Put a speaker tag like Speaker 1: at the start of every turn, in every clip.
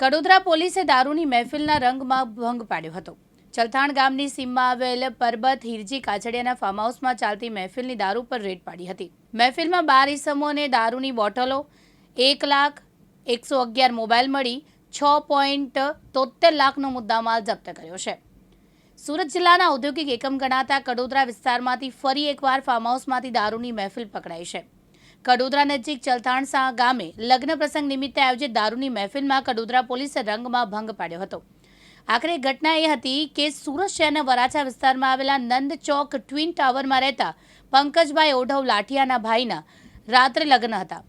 Speaker 1: કડોદરા પોલીસે દારૂની મહેફિલના રંગમાં ભંગ પાડ્યો હતો. ચલથાણ ગામની સીમમાં આવેલ પરબત હિરજી કાછડિયાના ફાર્મ હાઉસમાં ચાલતી મહેફિલની દારૂ પર રેડ પાડી હતી. મહેફિલમાં બાર ઈસમોને દારૂની બોટલો, એક લાખ એકસો અગિયાર મોબાઈલ મળી, છ પોઈન્ટ તોતેર લાખનો મુદ્દામાલ જપ્ત કર્યો છે. સુરત જિલ્લાના ઔદ્યોગિક એકમ ગણાતા કડોદરા વિસ્તારમાંથી ફરી એકવાર ફાર્મ હાઉસમાંથી દારૂની મહેફિલ પકડાઈ છે. કડોદરા નજીક ચલથાણસા ગામે લગ્ન પ્રસંગ નિમિત્તે આયોજિત દારૂની મહેફિલમાં કડોદરા પોલીસે રંગમાં ભંગ પાડ્યો હતો. આખરે ઘટના એ હતી કે સુરત શહેરના વરાછા વિસ્તારમાં આવેલા નંદ ચોક ટ્વિન ટાવરમાં રહેતા પંકજભાઈ ઓઢવ લાઠિયાના ભાઈના રાત્રે લગ્ન હતા.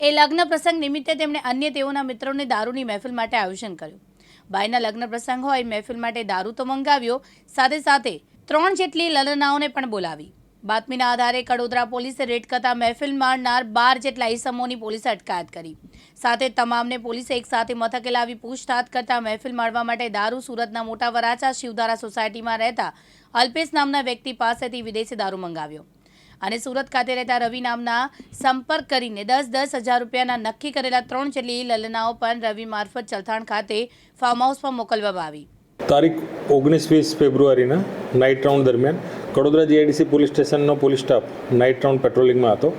Speaker 1: એ લગ્ન પ્રસંગ નિમિત્તે તેમણે અન્ય તેઓના મિત્રોને દારૂની મહેફિલ માટે આયોજન કર્યું. ભાઈના લગ્ન પ્રસંગ હોય મહેફિલ માટે દારૂ તો મંગાવ્યો, સાથે સાથે ત્રણ જેટલી લલનાઓને પણ બોલાવી. બાતમીના આધારે કડોદરા પોલીસે રેડ કરતા મહેફિલ માણનાર બાર જેટલા ઈસમોની પોલીસે અટકાયત કરી. સાથે તમામને પોલીસે એકસાથે મથકે લાવી પૂછતાછ કરતા મહેફિલ માણવા માટે દારૂ સુરતના મોટા વરાછા શિવધારા સોસાયટીમાં રહેતા અલ્પેશ નામના વ્યક્તિ પાસેથી વિદેશી દારૂ મંગાવ્યો. અને સુરત ખાતે રહેતા રવિ નામના સંપર્ક કરીને દસ દસ હજાર રૂપિયાના નક્કી કરેલા ત્રણ જેટલી લલનાઓ પણ રવિ મારફત ચલથાણ ખાતે ફાર્મ હાઉસ પર મોકલવામાં આવી.
Speaker 2: તારીખ ઓગણીસ વીસ ફેબ્રુઆરીના નાઇટ રાઉન્ડ દરમિયાન કડોદરા જીઆઈડીસી પોલીસ સ્ટેશનનો પોલીસ સ્ટાફ નાઇટ રાઉન્ડ પેટ્રોલિંગમાં હતો.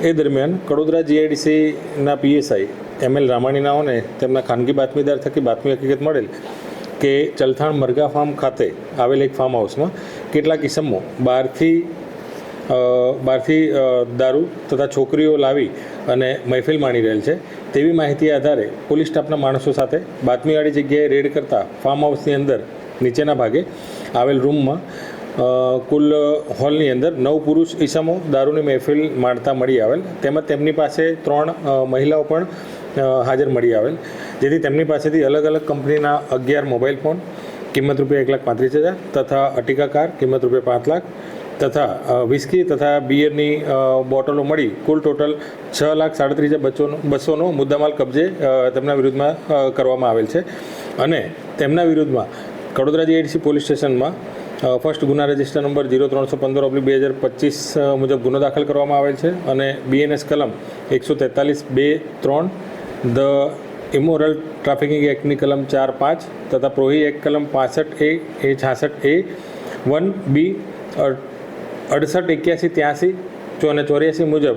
Speaker 2: એ દરમિયાન કડોદરા જીઆઈડીસીના પીએસઆઈ એમ એલ રામાણીનાઓને તેમના ખાનગી બાતમીદાર થકી બાતમી હકીકત મળેલ કે ચલથાણ મરઘા ફાર્મ ખાતે આવેલ એક ફાર્મ હાઉસમાં કેટલાક ઇસમો બહારથી બહારથી દારૂ તથા છોકરીઓ લાવી અને મહેફિલ માણી રહેલ છે. તેવી માહિતી આધારે પોલીસ સ્ટાફના માણસો સાથે બાતમીવાળી જગ્યાએ રેડ કરતા ફાર્મ હાઉસની અંદર, નીચેના ભાગે આવેલ રૂમમાં કુલ હોલની અંદર નવ પુરુષ ઈસમો દારૂની મહેફિલ માણતા મળી આવેલ. તેમજ તેમની પાસે ત્રણ મહિલાઓ પણ હાજર મળી આવેલ. જેથી તેમની પાસેથી અલગ અલગ કંપનીના અગિયાર મોબાઈલ ફોન, કિંમત રૂપિયા એક લાખ પાંત્રીસ હજાર તથા અટિકા કાર, કિંમત રૂપિયા પાંચ લાખ તથા વિસ્કી તથા બિયરની બોટલો મળી. કુલ ટોટલ છ લાખ સાડત્રીસ બચ્ચોનો બસોનો મુદ્દામાલ કબજે તેમના વિરુદ્ધમાં કરવામાં આવેલ છે. અને તેમના વિરુદ્ધમાં કડોદરા જીઆઈડીસી પોલીસ સ્ટેશનમાં ફર્સ્ટ ગુના રજિસ્ટર નંબર જીરો ત્રણસો પંદર ઓબ્લિક બે હજાર પચીસ મુજબ ગુનો દાખલ કરવામાં આવેલ છે. અને બીએનએસ કલમ એકસો તેતાલીસ બે ત્રણ, ધ ઇમોરલ ટ્રાફિકિંગ એક્ટની કલમ ચાર પાંચ તથા પ્રોહી એક્ટ કલમ પાસઠ એ એ છાસઠ એ, વન બી અડસઠ, એક્યાસી, ત્યાંસી અને ચોર્યાસી મુજબ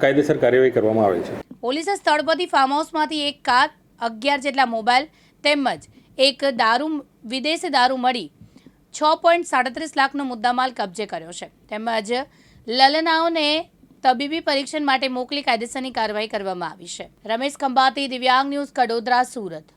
Speaker 2: કાયદેસર કાર્યવાહી કરવામાં આવે છે.
Speaker 1: પોલીસે સ્થળ પરથી ફાર્મ હાઉસમાંથી એક કાર, અગિયાર જેટલા મોબાઈલ તેમજ એક દારૂ, વિદેશી દારૂ મળી છ પોઈન્ટ સાડત્રીસ લાખનો મુદ્દામાલ કબજે કર્યો છે. તેમજ લલનાઓને તબીબી પરીક્ષણ માટે મોકલી કાયદેસરની કાર્યવાહી કરવામાં આવી છે. રમેશ ખંભાતી, દિવ્યાંગ ન્યૂઝ, કડોદરા, સુરત.